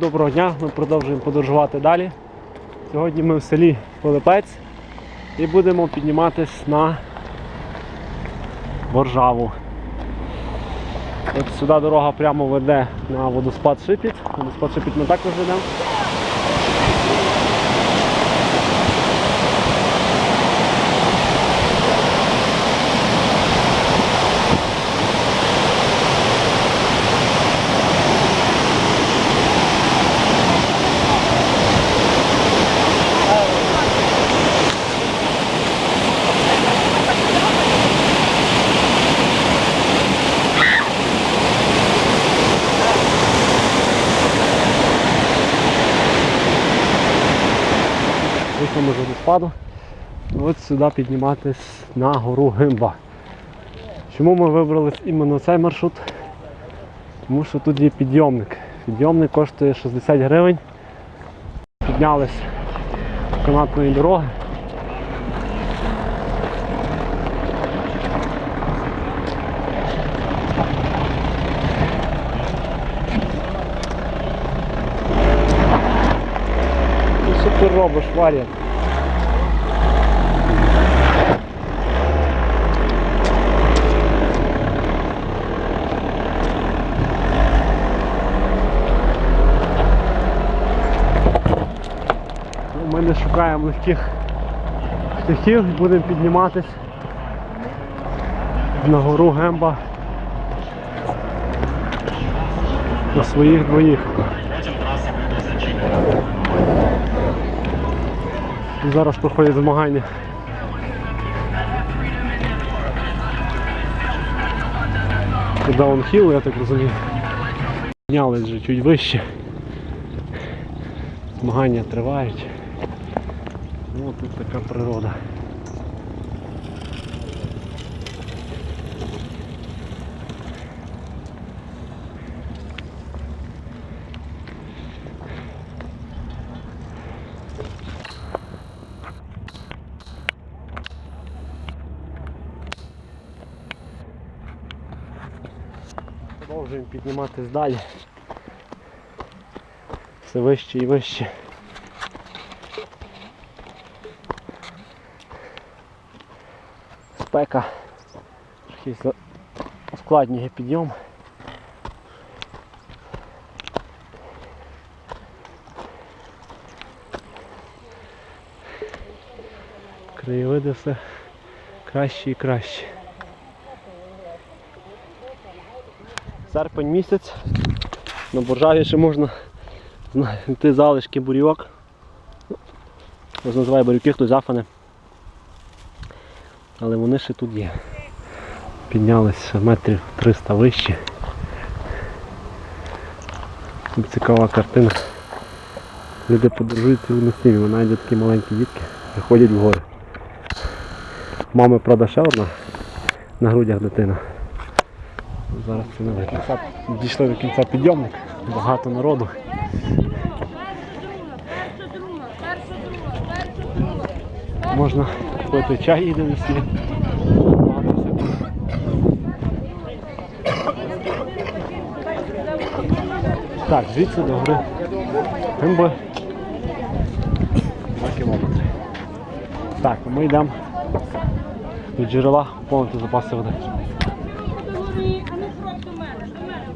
Доброго дня, ми продовжуємо подорожувати далі. Сьогодні ми в селі Пилипець і будемо підніматись на Боржаву. От сюди дорога прямо веде на водоспад Шипіт. Водоспад Шипіт ми також ведемо. Вийшли ми з водоспаду. От сюди підніматись на гору Гимба. Чому ми вибрали іменно цей маршрут? Тому що тут є підйомник. Підйомник коштує 60 гривень. Піднялись канатної дороги. Що ти робиш, Варя? Шукаємо легких шляхів, будемо підніматись на гору Гемба на своїх двоїх. Зараз проходять змагання. Даунхіл, я так розумію. Піднялись вже чуть вище. Змагання тривають. Ну тут така природа. Продовжуємо підніматись далі. Все вище і вище. Спека. Трохи ускладнює підйом. Краєвиди все краще і краще. Серпень місяць. На боржаві ще можна знайти залишки бурьок. Хтось називає буряки, хтось зафане. Але вони ще тут є. Піднялися метрів 300 вище. Цікава картина. Люди подорожують цілими сім'ями, навіть є такі маленькі дітки приходять в гори. Мами, правда, ще одна на грудях дитина. Зараз це не видно. Дійшли до кінця підйомник, багато народу. Можна купити чай і донести. Так, звідси до гори Гимби 2 кілометри. Так, ми йдемо до джерела повністю запаси води. Голові, а ну крок до мене, до мене.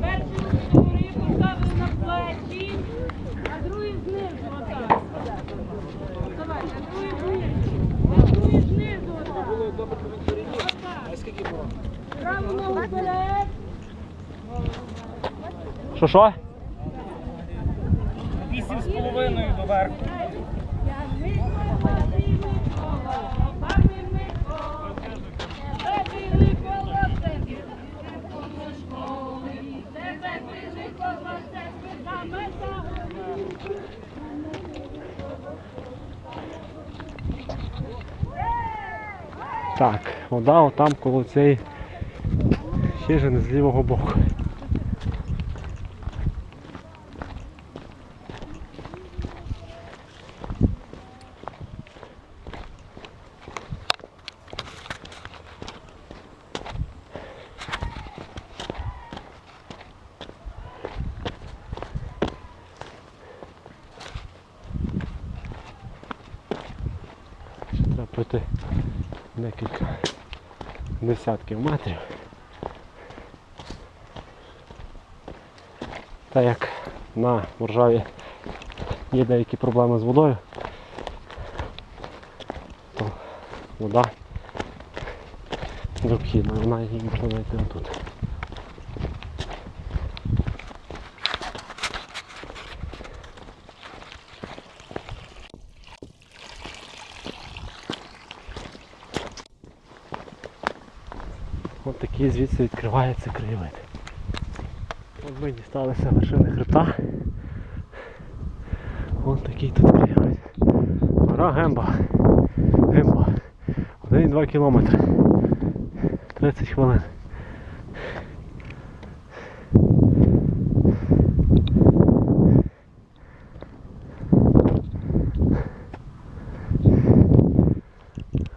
Перший голові поставили на плечі, а другий знизу отак. Давай, а другий знизу. А другий знизу отак. Отак. Праву ногу вперед. Що що? Вісім з половиною до верху. Тягни Микола, ти Микола, бабі Микола, бабі Микола, тебе до школи, тебе Микола, тебе. Так, вода отам коло цієї хижини з лівого боку. Пройти декілька десятків метрів. Та як на Моржаві є деякі проблеми з водою, то вода необхідна, вона її можна знайти отут. Такий звідси відкривається краєвид. От ми дісталися вершини хребта. Ось такий тут краєвид. Гора Гемба. Гемба. 1,2 кілометри. 30 хвилин.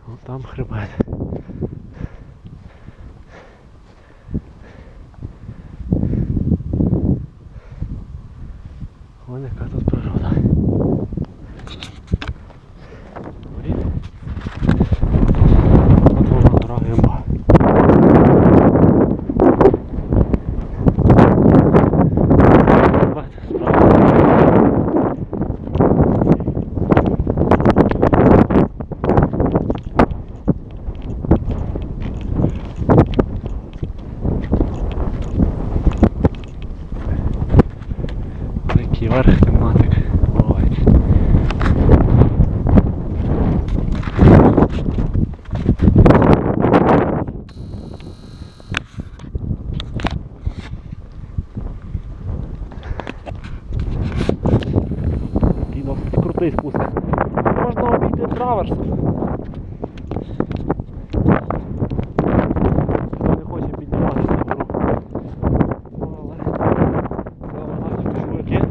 Вон там хребет. Ось яка тут природа. Горі. От вона гора Гемба. Хребет, справді. Великий верх тематик. Ой. Такий досить крутий спуск. Можна обійти траверс. Хто не хоче підніматися на гору. Ну, але але гарні чоловіки.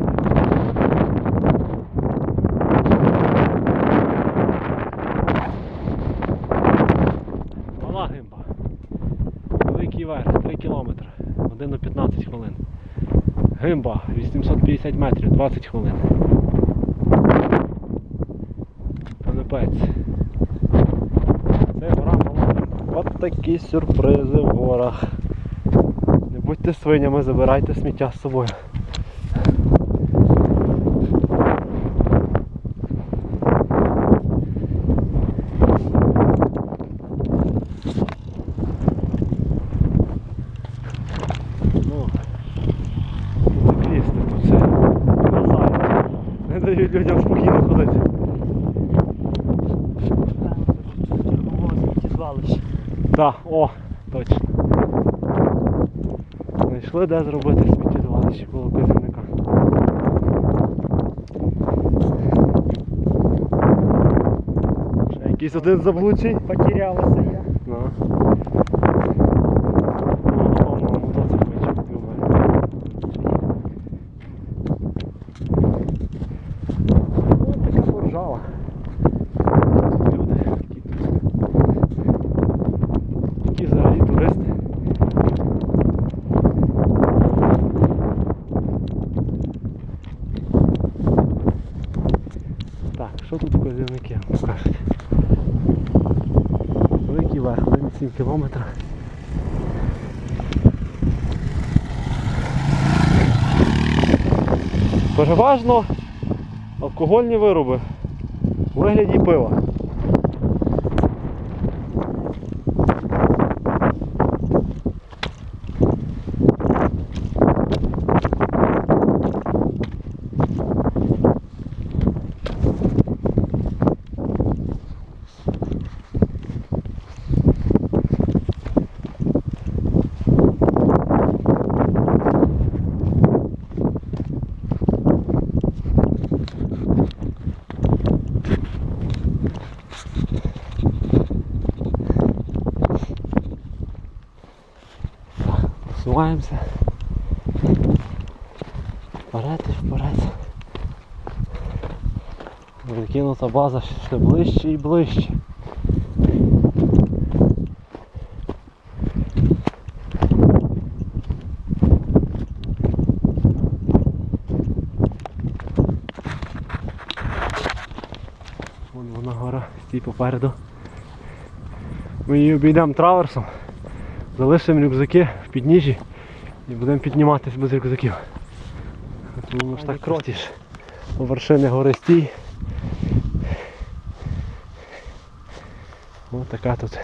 Мала гимба. Великий верх, 3 кілометри. Годину 15 хвилин. Гимба 850 метрів, 20 хвилин. Панепець. Це гора мала. От такі сюрпризи в горах. Не будьте свинями, забирайте сміття з собою. Ну, циклісти тут це красавці. Не дають людям спокійно ходити. Так, о, точно. Знайшли де зробити сміттєзвалище коло казівника. Якийсь один заблучень Потерялася я. Ну. Ну, напевно, мотоцикличок думаю. Ось така поржава. Люди, які тут. Які взагалі туристи. Так, що тут вказівники вам покажуть? Великий 1,7 кілометра. Переважно алкогольні вироби у вигляді пива. Просуваємося. Вперед і вперед. Закинута база все ближче і ближче. Вон вона гора, стій попереду. Ми її обійдемо траверсом, залишимо рюкзаки в підніжжі і будемо підніматися без рюкзаків. Тому ж так крутіш. По вершини гори стій. Ось така тут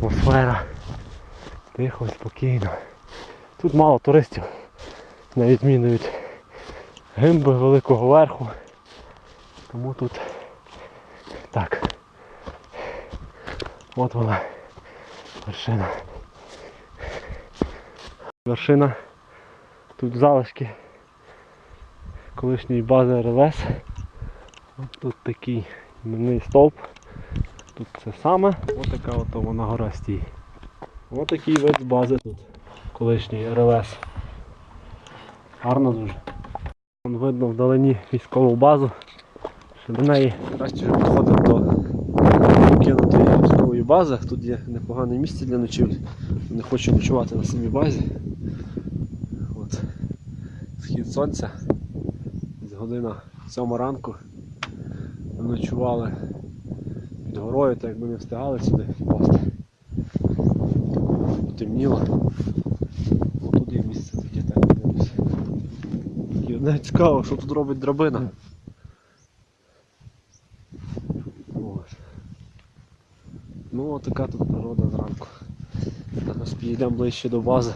атмосфера. Тихо, спокійно. Тут мало туристів, на відміну від гимби великого верху. Тому тут так. От вона вершина. Вершина. Тут залишки колишньої бази РЛС. От тут такий іменний стовп. Тут це саме. Ось така от вона гора стій. Ось такий вид бази тут. Колишньої РЛС. Гарно дуже. Вон видно вдалині військову базу. Що до неї краще вже підходити до кинутої військової бази. Тут є непогане місце для ночівлі. Не хочу ночувати на самій базі. Схід сонця. З година 7 ранку. Ночували під горою, так якби не встигали сюди впасти. Темніло. О, тут є місце таке, так дивлюся. І навіть цікаво, що тут робить драбина. Ну от така тут природа зранку. Зараз підійдемо ближче до бази.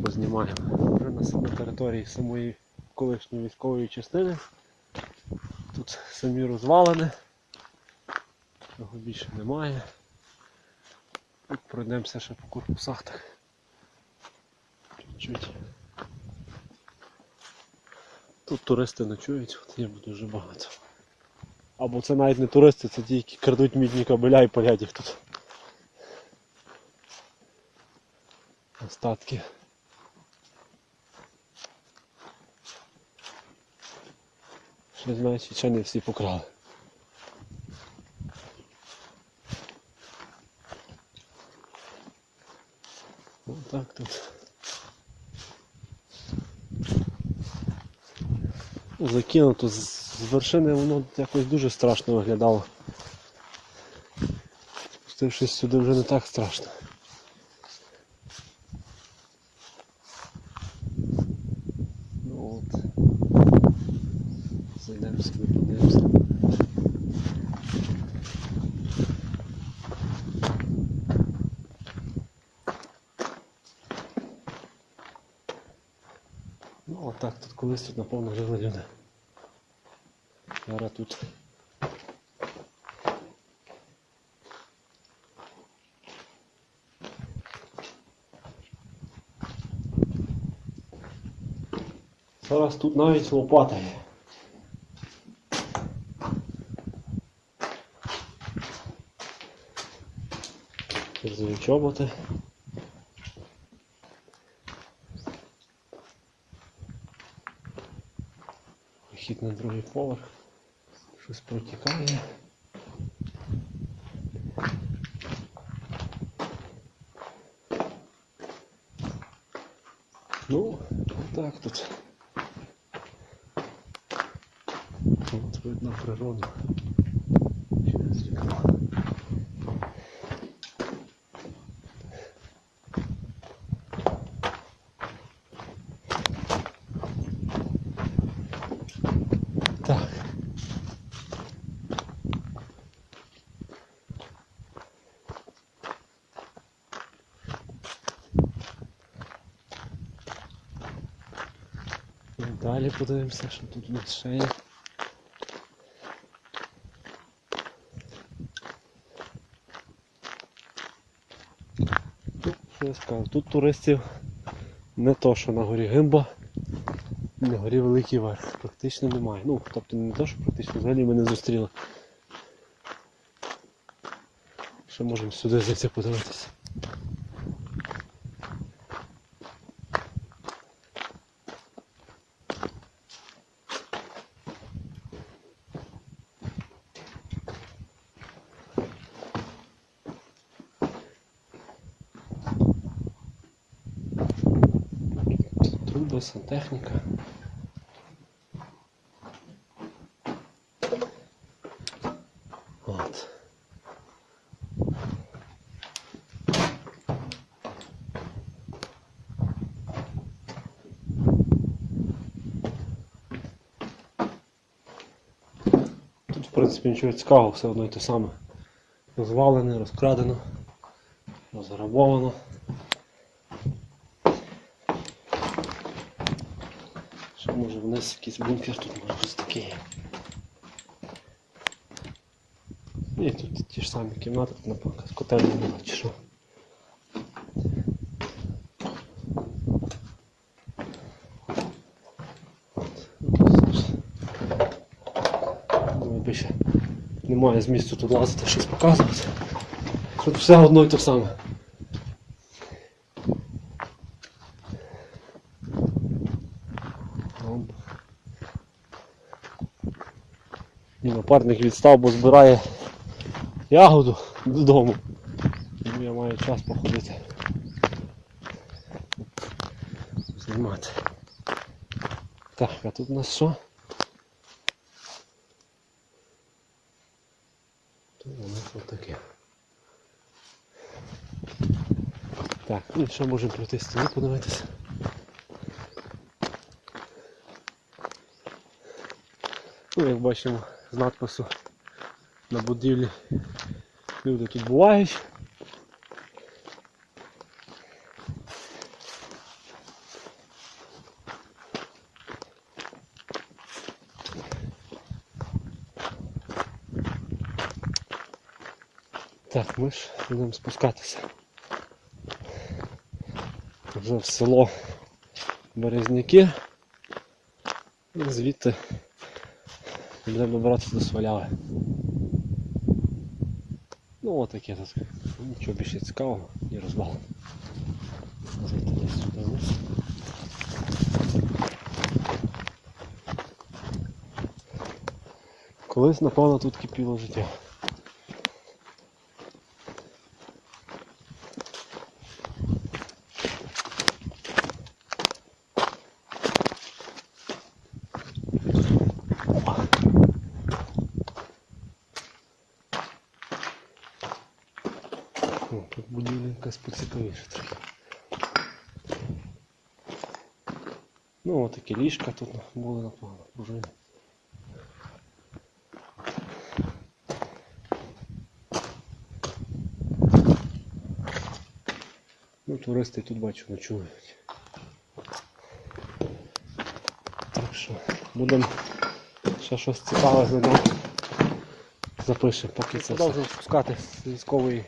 Щоб. Вже на території самої колишньої військової частини. Тут самі розвалини. Цього більше немає. Тут пройдемося ще по корпусах так. Тут туристи ночують, от є дуже багато. Або це навіть не туристи, це ті, які крадуть мідні кабеля і палять їх тут. Остатки. Не всі покрали. Отак тут. Закинуто з вершини воно якось дуже страшно виглядало. Спустившись сюди вже не так страшно. Ну от. Зайдемо собі, подивимося. Ну отак тут колись тут напевно жили люди. Зараз тут. Зараз тут навіть лопата є. Взяв чоботи. Вихід на другий поверх. Щось протікає. Ну, так тут. От видно природу. Через вікно. Так. Далі подивимося, що тут у нас ще є. Що я скажу, тут туристів не то, що на горі Гимба, на горі Великий Верх. Практично немає. Ну, тобто не то, що практично, взагалі ми не зустріли. Ще можемо сюди зайти подивитися. Труби, сантехніка. От. Принципі нічого цікавого, все одно й те саме. Розвалене, розкрадено, розграбовано. Що може вниз якийсь бункер тут може щось таке. Ні, тут ті ж самі кімнати, котельня була чи що. Більше немає змісту тут лазити, щось показувати. Тут все одно і те саме. І напарник відстав, бо збирає ягоду додому. Тому я маю час походити. Знімати. Так, а тут у нас що? Тут у нас отаке. Так, ну ще можемо пройти стіну подивитися. Ну, як бачимо з надпису на будівлі люди тут бувають. Так, ми ж будемо спускатися. Вже в село Березняки. І звідти будемо добиратися до Сваляви. Ну отаке тут. Нічого більше цікавого, ні розвал. Звідти десь сюди вниз. Колись, напевно, тут кипіло життя. О, тут будівля якась поцікавіша трохи. Ну, от такі ліжка тут були, напевно, пружини. Ну, туристи тут бачу ночують. Так що будемо ще щось цікаве знайдемо. Запишемо, поки це продовжуємо спускати з військової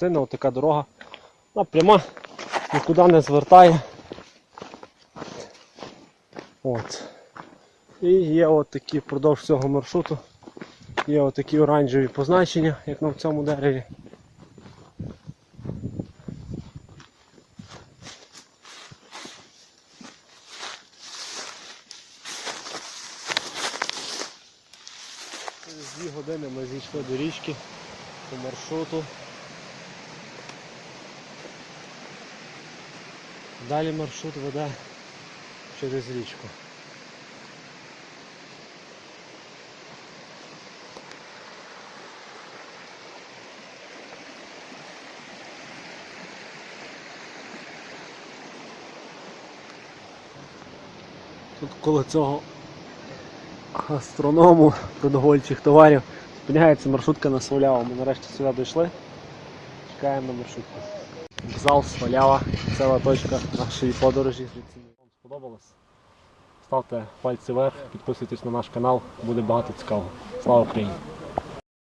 частини, от така дорога. Вона пряма, нікуди не звертає. От. І є от такі впродовж цього маршруту. Є от такі оранжеві позначення, як на цьому дереві. Через дві години ми зійшли до річки по маршруту. Далі маршрут веде через річку. Тут коло цього гастроному продовольчих товарів зупиняється маршрутка на Свалява. Ми нарешті сюди дійшли. Чекаємо на маршрутку. Зал Смолява, ціла точка нашої подорожі. Вам сподобалось? Ставте пальці вверх, підписуйтесь на наш канал, буде багато цікавого. Слава Україні!